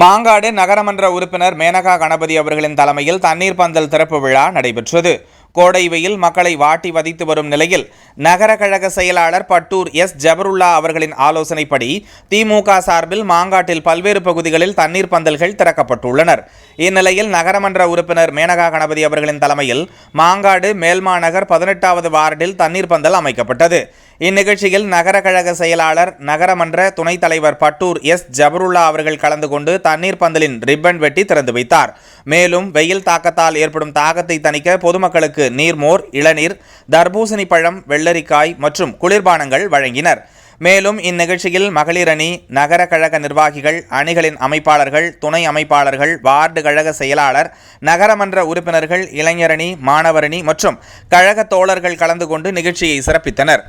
மாங்காடு நகரமன்ற உறுப்பினர் மேனகா கணபதி அவர்களின் தலைமையில் தண்ணீர் பந்தல் திறப்பு விழா நடைபெற்றது. கோடை வெயில் மக்களை வாட்டி வதைத்து வரும் நிலையில் நகர கழக செயலாளர் பட்டூர் எஸ். ஜபருல்லா அவர்களின் ஆலோசனைப்படி திமுக சார்பில் மாங்காட்டில் பல்வேறு பகுதிகளில் தண்ணீர் பந்தல்கள் திறக்கப்பட்டுள்ளனர். இந்நிலையில் நகரமன்ற உறுப்பினர் மேனகா கணபதி அவர்களின் தலைமையில் மாங்காடு மேல்மாநகர் பதினெட்டாவது வார்டில் தண்ணீர் பந்தல் அமைக்கப்பட்டது. இந்நிகழ்ச்சியில் நகர கழக செயலாளர் நகரமன்ற துணைத் தலைவர் பட்டூர் எஸ். ஜபருல்லா அவர்கள் கலந்து கொண்டு தண்ணீர் பந்தலின் ரிப்பன் வெட்டி திறந்து வைத்தார். மேலும் வெயில் தாக்கத்தால் ஏற்படும் தாகத்தை தணிக்க பொதுமக்களுக்கு நீர்மோர் இளநீர் தர்பூசணி பழம் வெள்ளரிக்காய் மற்றும் குளிர்பானங்கள் வழங்கினர். மேலும் இந்நிகழ்ச்சியில் மகளிர் அணி நகர கழக நிர்வாகிகள் அணிகளின் அமைப்பாளர்கள் துணை அமைப்பாளர்கள் வார்டு கழக செயலாளர் நகரமன்ற உறுப்பினர்கள் இளைஞரணி மாணவரணி மற்றும் கழக தோழர்கள் கலந்து கொண்டு நிகழ்ச்சியை சிறப்பித்தனர்.